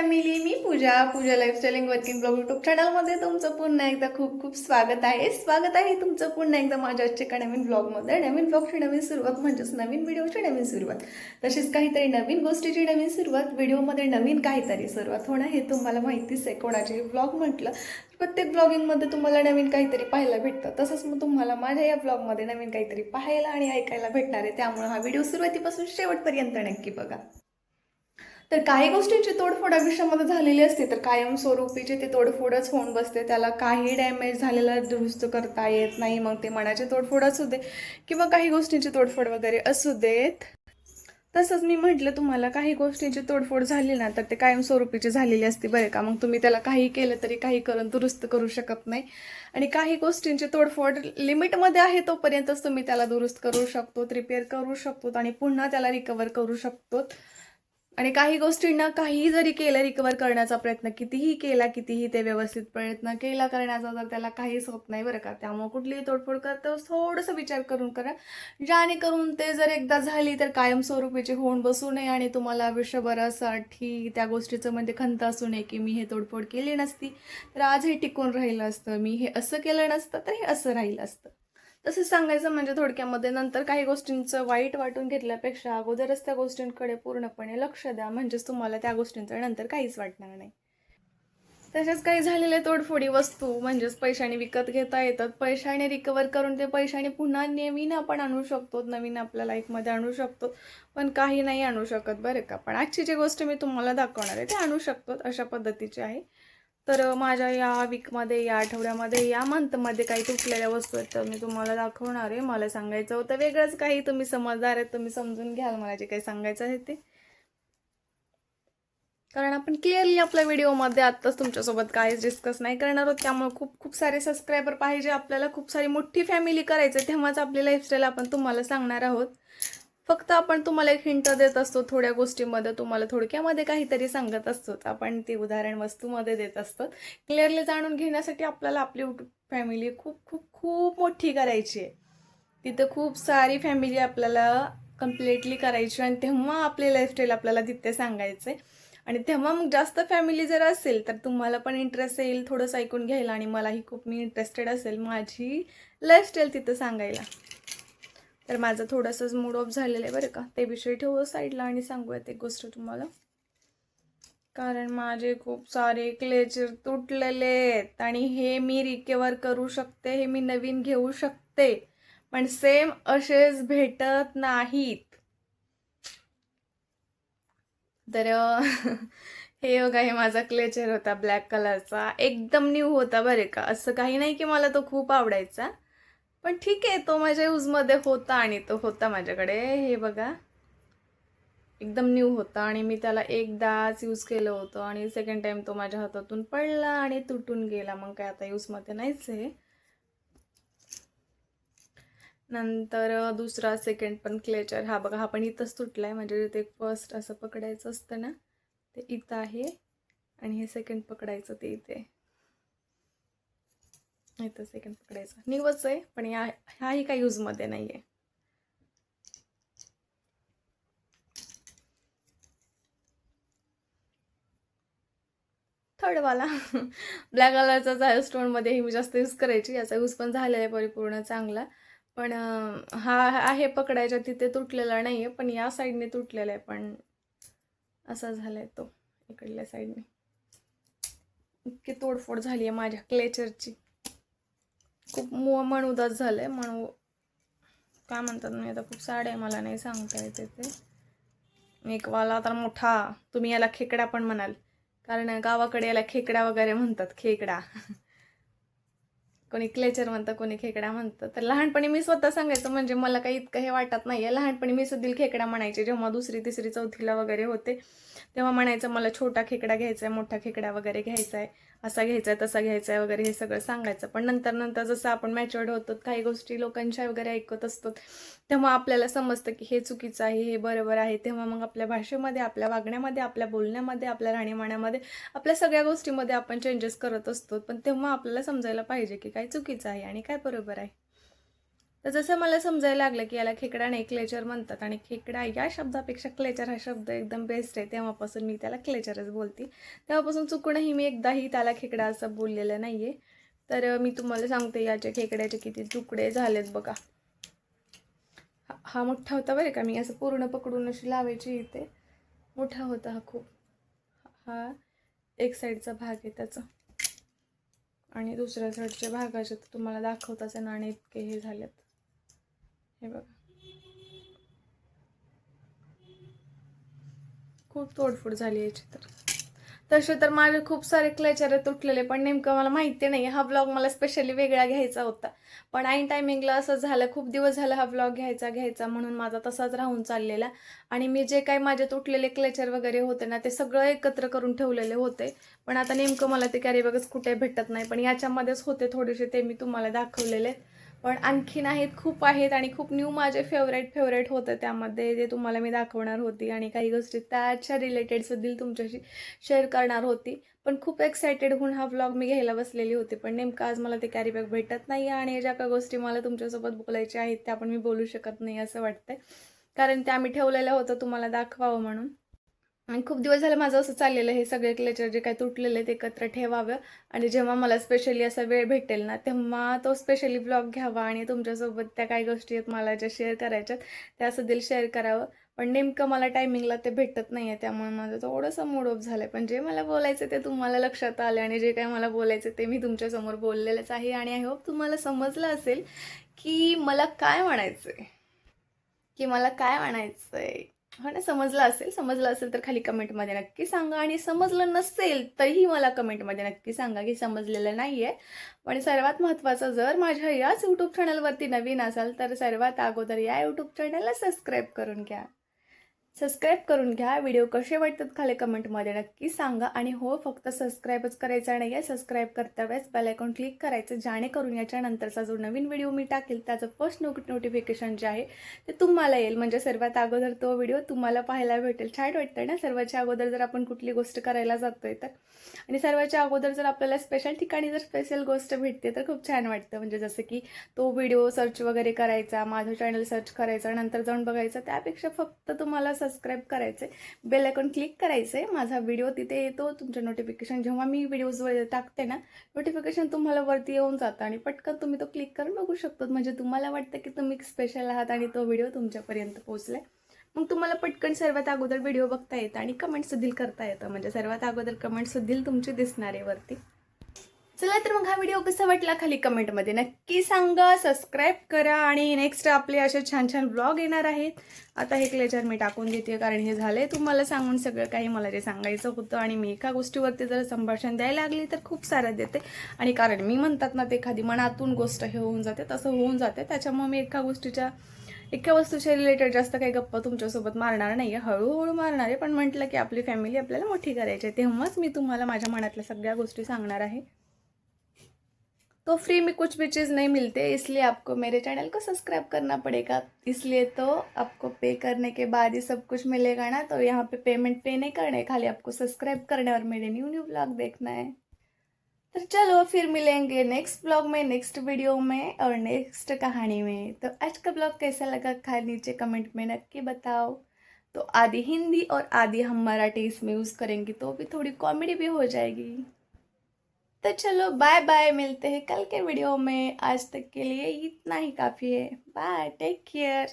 Family मी Pooja Pooja lifestyling working blog YouTube चॅनलमध्ये तुमचं पुन्हा एकदा खूप खूप स्वागत आहे. स्वागत आहे तुमचं पुन्हा एकदा माझ्या आजच्या एका नवीन ब्लॉगमध्ये नवीन ब्लॉगची नवीन सुरुवात म्हणजेच नवीन व्हिडिओची नवीन सुरुवात. तशीच काहीतरी नवीन गोष्टीची नवीन सुरुवात व्हिडिओमध्ये नवीन काहीतरी सुरुवात होणं हे तुम्हाला माहितीच आहे. कोणाचे ब्लॉग म्हटलं प्रत्येक ब्लॉगिंगमध्ये तुम्हाला नवीन काहीतरी पाहायला भेटतं. तसंच मग तुम्हाला माझ्या या ब्लॉगमध्ये नवीन काहीतरी पाहायला आणि ऐकायला भेटणार आहे. त्यामुळे हा व्हिडिओ सुरुवातीपासून शेवटपर्यंत नक्की बघा. तर काही गोष्टींची तोडफोड आयुष्यामध्ये झालेली असते तर कायमस्वरूपीची ती तोडफोडच होऊन बसते. त्याला काही डॅमेज झालेला दुरुस्त करता येत नाही मग ते मनाची तोडफोड असू दे किंवा काही गोष्टींची तोडफोड वगैरे असू देत. तसंच मी म्हटलं तुम्हाला काही गोष्टींची तोडफोड झाली ना तर ते कायमस्वरूपीची झालेली असते बरं का. मग तुम्ही त्याला काही केलं तरी काही करून दुरुस्त करू शकत नाही. आणि काही गोष्टींची तोडफोड लिमिटमध्ये आहे तोपर्यंतच तुम्ही त्याला दुरुस्त करू शकतो रिपेअर करू शकतो आणि पुन्हा त्याला रिकवर करू शकतो. आणि काही गोष्टींना काहीही जरी केलं रिकवर करण्याचा प्रयत्न कितीही केला कितीही ते व्यवस्थित प्रयत्न केला करण्याचा तर त्याला काहीच होत नाही बरं का. त्यामुळे कुठलीही तोडफोड करतो थोडंसं विचार करून करा. जेणेकरून ते जर एकदा झाली तर कायमस्वरूपीची होऊन बसू नये आणि तुम्हाला आयुष्यभरासाठी त्या गोष्टीचं म्हणजे खंत असू नये की मी हे तोडफोड केली नसती तर आज हे टिकून राहिलं असतं. मी हे असं केलं नसतं तर हे असं राहिलं असतं. तसंच सांगायचं म्हणजे थोडक्यामध्ये नंतर काही गोष्टींचं वाईट वाटून घेतल्यापेक्षा अगोदरच त्या गोष्टींकडे पूर्णपणे लक्ष द्या. म्हणजेच तुम्हाला त्या गोष्टींचं नंतर काहीच वाटणार नाही. तसेच काही झालेल्या तोडफोडी वस्तू म्हणजेच पैशाने विकत घेता येतात. पैशाने रिकवर करून ते पैशाने पुन्हा नवीन आपण आणू शकतो नवीन आपल्या लाईफमध्ये आणू शकतो. पण काही नाही आणू शकत बरं का? पण आजची जी गोष्ट मी तुम्हाला दाखवणार आहे ते आणू शकतो अशा पद्धतीची आहे. तर माझ्या या वीकमध्ये या आठवड्यामध्ये या मंथमध्ये काही तुटलेल्या वस्तू आहेत तर मी तुम्हाला दाखवणार आहे. मला सांगायचं होतं वेगळंच काही. तुम्ही समजदार आहेत तुम्ही समजून घ्याल मला जे काही सांगायचं आहे ते. कारण आपण क्लिअरली आपल्या व्हिडिओमध्ये आत्ताच तुमच्यासोबत काहीच डिस्कस नाही करणार आहोत. त्यामुळे खूप खूप सारे सबस्क्रायबर पाहिजे. आपल्याला खूप सारी मोठी फॅमिली करायचं तेव्हाच आपली लाईफस्टाईल आपण तुम्हाला सांगणार आहोत. फक्त आपण तुम्हाला एक हिंट देत असतो थोड्या गोष्टीमध्ये तुम्हाला थोडक्यामध्ये काहीतरी सांगत असतो. आपण ते उदाहरण वस्तूमध्ये देत असतो. क्लिअरली जाणून घेण्यासाठी आपल्याला आपली फॅमिली खूप खूप खूप मोठी करायची आहे. तिथं खूप सारी फॅमिली आपल्याला कम्प्लिटली करायची आणि तेव्हा आपली लाईफस्टाईल आपल्याला तिथे सांगायचं आहे आणि तेव्हा मग जास्त फॅमिली जर असेल तर तुम्हाला पण इंटरेस्ट येईल थोडंसं ऐकून घ्यायला आणि मलाही खूप मी इंटरेस्टेड असेल माझी लाईफस्टाईल तिथं सांगायला. तर माझं थोडंसंच मूड ऑफ झालेलं आहे बरं का. ते विषय ठेवू साईडला आणि सांगूयात एक गोष्ट तुम्हाला. कारण माझे खूप सारे क्लेचर तुटलेले आहेत आणि हे मी रिकवर करू शकते हे मी नवीन घेऊ शकते. पण सेम असेच भेटत नाहीत. तर हे बघा हे माझा क्लेचर होता ब्लॅक कलरचा एकदम न्यू होता बरे का. असं काही नाही की मला तो खूप आवडायचा. पण ठीक आहे तो माझ्या यूजमध्ये होता आणि तो होता माझ्याकडे. हे बघा. एकदम न्यू होता आणि मी त्याला एकदाच यूज केलं होतं आणि सेकंड टाईम तो माझ्या हातातून पडला आणि तुटून गेला. मग काय आता यूजमध्ये नाहीच आहे. नंतर दुसरा सेकंड पण क्लेचर हा बघा हा पण इथंच तुटला आहे म्हणजे ते फर्स्ट असं पकडायचं असतं ना ते इथं आहे. आणि हे सेकंड पकडायचं ते इथे. इथं सेकंड पकडायचं. निवच आहे पण या ह्याही काही यूजमध्ये नाही आहे थर्डवाला ब्लॅक कलरचा आहे स्टोनमध्ये मी जास्त यूज करायची याचा यूज पण झालेला आहे परिपूर्ण चांगला. पण हा आहे पकडायच्या तिथे तुटलेला नाही आहे पण या साईडने तुटलेला आहे पण असा झाला आहे तो इकडल्या साईडने इतकी तोडफोड झाली आहे माझ्या क्लेचरची खूप मु मन उदास झालं आहे मन काय म्हणतात मी आता खूप साडे मला नाही सांगता येते ते. एक वाला तर मोठा तुम्ही याला खेकडा पण म्हणाल. कारण गावाकडे याला खेकडा वगैरे म्हणतात खेकडा. कोणी क्लेचर म्हणतं कोणी खेकडा म्हणतं. तर लहानपणी मी स्वतः सांगायचं म्हणजे मला काही इतकं हे वाटत नाही आहे लहानपणी मी सुद्धा खेकडा म्हणायचे जेव्हा दुसरी तिसरी चौथीला वगैरे होते तेव्हा म्हणायचं मला छोटा खेकडा घ्यायचा आहे मोठा खेकडा वगैरे घ्यायचा आहे असा घ्यायचा आहे तसा घ्यायचा आहे वगैरे हे सगळं सांगायचं. पण नंतर नंतर जसं आपण मॅच्युअर्ड होतो काही गोष्टी लोकांच्या वगैरे ऐकत असतो तेव्हा आपल्याला समजतं की हे चुकीचं आहे हे बरोबर आहे. तेव्हा मग आपल्या भाषेमध्ये आपल्या वागण्यामध्ये आपल्या बोलण्यामध्ये आपल्या राहणीमाण्यामध्ये आपल्या सगळ्या गोष्टीमध्ये आपण चेंजेस करत असतो. पण तेव्हा आपल्याला समजायला पाहिजे की काय चुकीचं आहे आणि काय बरोबर आहे. तर जसं मला समजायला लागलं की याला खेकडा नाही क्लेचर म्हणतात आणि खेकडा या शब्दापेक्षा क्लेचर हा शब्द एकदम बेस्ट आहे. तेव्हापासून मी त्याला क्लेचरच बोलते. तेव्हापासून चुकूनही मी एकदाही त्याला खेकडा असं बोललेलं नाही आहे तर मी तुम्हाला सांगते याचे खेकड्याचे किती तुकडे झालेत बघा. हा- हा मोठा होता बरं का? मी असं पूर्ण पकडून अशी लावायची इथे. मोठा होता हा खूप. हा एक साईडचा भाग आहे त्याचा. आणि दुसऱ्या साईडच्या भागाचे तुम्हाला दाखवताच आहे आणि इतके हे झालेत. हे बघा. खूप तोडफोड झाली याची तर. तसे तर माझे खूप सारे क्लेचर तुटलेले पण नेमकं मला माहिती नाही. हा ब्लॉग मला स्पेशली वेगळा घ्यायचा होता. पण ऐन टायमिंगला असं झालं खूप दिवस झालं हा ब्लॉग घ्यायचा घ्यायचा म्हणून माझा तसाच राहून चाललेला. आणि मी जे काही माझे तुटलेले क्लेचर वगैरे होते ना ते सगळं एकत्र करून ठेवलेले होते. पण आता नेमकं मला ते कॅरी बॅगच कुठे भेटत नाही. पण याच्यामध्येच होते थोडेसे ते मी तुम्हाला दाखवलेले. पण आणखीन आहेत खूप आहेत आणि खूप न्यू माझे फेवरेट फेवरेट होतं त्यामध्ये जे तुम्हाला मी दाखवणार होती आणि काही गोष्टी त्याच्या रिलेटेड सुद्धा तुमच्याशी शेअर करणार होती. पण खूप एक्सायटेड होऊन हा व्लॉग मी घ्यायला बसलेली होती. पण नेमकं आज मला ते कॅरीबॅग भेटत नाही आहे आणि ज्या काही गोष्टी मला तुमच्यासोबत बोलायच्या आहेत त्या पण मी बोलू शकत नाही असं वाटतंय. कारण त्या आम्ही ठेवलेल्या होतं तुम्हाला दाखवावं म्हणून. आणि खूप दिवस झालं माझं असं चाललेलं हे सगळे क्लेचर जे काय तुटलेलं आहे ते एकत्र ठेवावं. आणि जेव्हा मला स्पेशली असा वेळ भेटेल ना तेव्हा तो स्पेशली ब्लॉग घ्यावा आणि तुमच्यासोबत त्या काही गोष्टी आहेत मला ज्या शेअर करायच्यात त्या सुद्धा शेअर करावं. पण नेमकं मला टायमिंगला ते भेटत नाही आहे त्यामुळे माझं थोडंसं मूड ऑफ झालं आहे पण जे मला बोलायचं ते तुम्हाला लक्षात आलं आणि जे काय मला बोलायचं ते मी तुमच्यासमोर बोललेलंच आहे. आणि आय होप तुम्हाला समजलं असेल की मला काय म्हणायचं आहे की मला काय म्हणायचं आहे हो ना समजलं असेल समजलं असेल तर खाली कमेंटमध्ये नक्की सांगा. आणि समजलं नसेल तरीही मला कमेंटमध्ये नक्की सांगा की समजलेलं नाही आहे पण सर्वात महत्त्वाचं जर माझ्या याच यूट्यूब चॅनलवरती नवीन असाल तर सर्वात अगोदर या यूट्यूब चॅनलला सबस्क्राईब करून घ्या. सबस्क्राईब करून घ्या. व्हिडिओ कसे वाटतात खाली कमेंटमध्ये नक्की सांगा. आणि हो फक्त सबस्क्राईबच करायचा नाही आहे सबस्क्राईब करता वेळेस बेलायकॉन क्लिक करायचं जेणेकरून याच्यानंतरचा जो नवीन व्हिडिओ मी टाकेल त्याचं फर्स्ट नो नोटिफिकेशन जे आहे ते तुम्हाला येईल. म्हणजे सर्वात अगोदर तो व्हिडिओ तुम्हाला पाहायला भेटेल. छान वाटतं ना? सर्वाच्या अगोदर जर आपण कुठली गोष्ट करायला जातोय तर. आणि सर्वाच्या अगोदर जर आपल्याला स्पेशल ठिकाणी जर स्पेशल गोष्ट भेटते तर खूप छान वाटतं. म्हणजे जसं की तो व्हिडिओ सर्च वगैरे करायचा माझं चॅनल सर्च करायचा नंतर जाऊन बघायचं त्यापेक्षा फक्त तुम्हाला सबस्क्राईब करायचं आहे बेल आयकॉन क्लिक करायचं आहे माझा व्हिडिओ तिथे येतो. तुमचं नोटिफिकेशन जेव्हा मी व्हिडिओज टाकते ना नोटिफिकेशन तुम्हाला वरती येऊन जातं आणि पटकन तुम्ही तो क्लिक करून बघू शकतो म्हणजे तुम्हाला वाटतं की तुम्ही स्पेशल आहात आणि तो व्हिडिओ तुमच्यापर्यंत पोहोचलाय. मग तुम्हाला पटकन सर्वात अगोदर व्हिडिओ बघता येतं आणि कमेंट सुद्धा करता येतं. म्हणजे सर्वात अगोदर कमेंट सुद्धा तुमची दिसणार आहे वरती. चला तर मग हा व्हिडिओ कसा वाटला खाली कमेंटमध्ये नक्की सांगा. सबस्क्राईब करा आणि नेक्स्ट आपले असे छान छान ब्लॉग येणार आहेत. आता हे क्लेचर मी टाकून देते कारण हे झाले तुम्हाला सांगून सगळं काही मला जे सांगायचं होतं आणि मी एका गोष्टीवरती जर संभाषण द्यायला लागली तर खूप सारं देते. आणि कारण मी म्हणतात ना ते एखादी मनातून गोष्ट हे होऊन जाते तसं होऊन जाते. त्याच्यामुळे मी एका गोष्टीच्या एका वस्तूच्या रिलेटेड जास्त काही गप्पा तुमच्यासोबत मारणार नाही आहे हळूहळू मारणार आहे. पण म्हटलं की आपली फॅमिली आपल्याला मोठी करायची आहे. तेव्हाच मी तुम्हाला माझ्या मनातल्या सगळ्या गोष्टी सांगणार आहे. तो फ्री में कुछ भी चीज़ नहीं मिलते, इसलिए आपको मेरे चैनल को सब्सक्राइब करना पड़ेगा। इसलिए तो आपको पे करने के बाद ही सब कुछ मिलेगा ना तो यहाँ पे पेमेंट पे नहीं करना है, खाली आपको सब्सक्राइब करना है और मेरे न्यू न्यू ब्लॉग देखना है। तो चलो, फिर मिलेंगे नेक्स्ट ब्लॉग में नेक्स्ट वीडियो में और नेक्स्ट कहानी में। तो आज का ब्लॉग कैसा लगा खा नीचे कमेंट में नक्की बताओ। तो आधी हिंदी और आधी हम मराठी इसमें यूज़ करेंगे तो भी थोड़ी कॉमेडी भी हो जाएगी। तो चलो बाय बाय मिलते हैं कल के वीडियो में। आज तक के लिए इतना ही काफ़ी है। Bye take care